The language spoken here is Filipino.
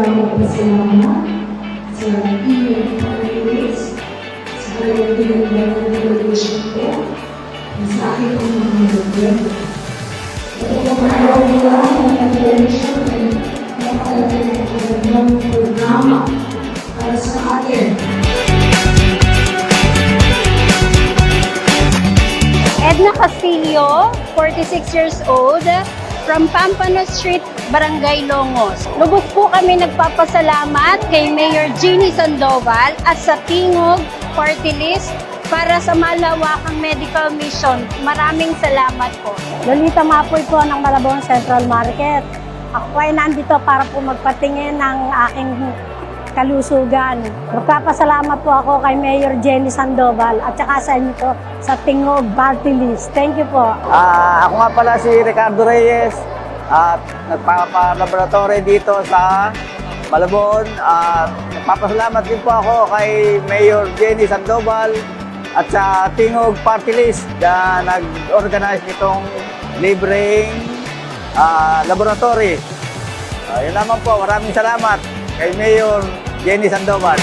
Kaya pa sila mga sa iyong pag-iwis, sa kanyang pinagbalang relasyon ko, sa aking ang mga lugar. At ang mga lugar ng relasyon ay nakalagay ng kanyang programa para sa akin. Edna Castillo, 46 years old, from Pampano Street, Barangay Longos. Lubos po kami nagpapasalamat kay Mayor Jeannie Sandoval at sa Tingog Party List para sa malawakang medical mission. Maraming salamat po. Lolita Mapoy po ng Malabon Central Market. Ako ay nandito para po magpatingin ng aking kalusugan. Magpapasalamat po ako kay Mayor Jenny Sandoval at saka sa inyo po sa Tingog Party List. Thank you po. Ah, ako nga pala si Ricardo Reyes at nagpapalaboratory dito sa Malabon. At nagpapasalamat din po ako kay Mayor Jenny Sandoval at sa Tingog Party List na nag-organize nitong libreng ah, laboratory. Ah, yun naman po, maraming salamat kay Mayor Jenny Sandoval.